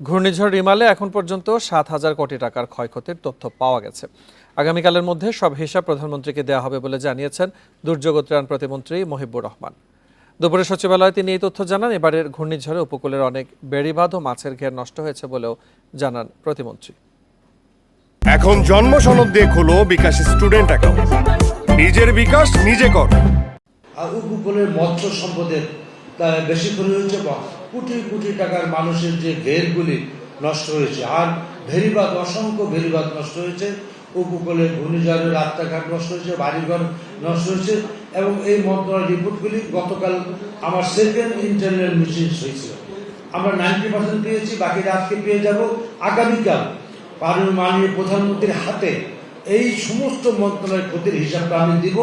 ঘূর্ণিঝড় রিমালে এখন পর্যন্ত সাত হাজার কোটি টাকার ক্ষয়ক্ষতির তথ্য পাওয়া গেছে। আগামীকালের মধ্যে সব হিসাব প্রধানমন্ত্রীকে দেওয়া হবে বলে জানিয়েছেন দুর্যোগ ত্রাণ প্রতিমন্ত্রী মহিবুর রহমান। দুপুরে সচিবালয়ে তিনি এই তথ্য জানান এবারের ঘূর্ণিঝড়ে উপকূলের অনেক বেড়িবাঁধ ও মাছের ঘের নষ্ট হয়েছে বলেও জানান প্রতিমন্ত্রী। এখন জন্ম সনদ দিয়ে খোলো বিকাশ স্টুডেন্ট অ্যাকাউন্ট। নিজের বিকাশ নিজে কর। উপকূলের মৎস্য সম্পদের বেশি করে হয়েছে কোটি কোটি টাকার মানুষের যে ঘেরগুলি নষ্ট হয়েছে। আর ভেরিবাদ, অসংখ্য ভেরিবাদ নষ্ট হয়েছে। উপকূলে ঘূর্ণিঝড়ের রাস্তাঘাট নষ্ট হয়েছে, বাড়িঘর নষ্ট হয়েছে এবং এই মন্ত্রণালয়ের রিপোর্টগুলি গতকাল আমার সেকেন্ড ইন্টারনাল মিটিং হয়েছিল। আমরা নাইনটি পার্সেন্ট পেয়েছি বাকিটা আজকে পেয়ে যাব আগামীকাল। মাননীয় প্রধানমন্ত্রীর হাতে এই সমস্ত মন্ত্রণালয়ের ক্ষতির হিসাবটা আমি দিব।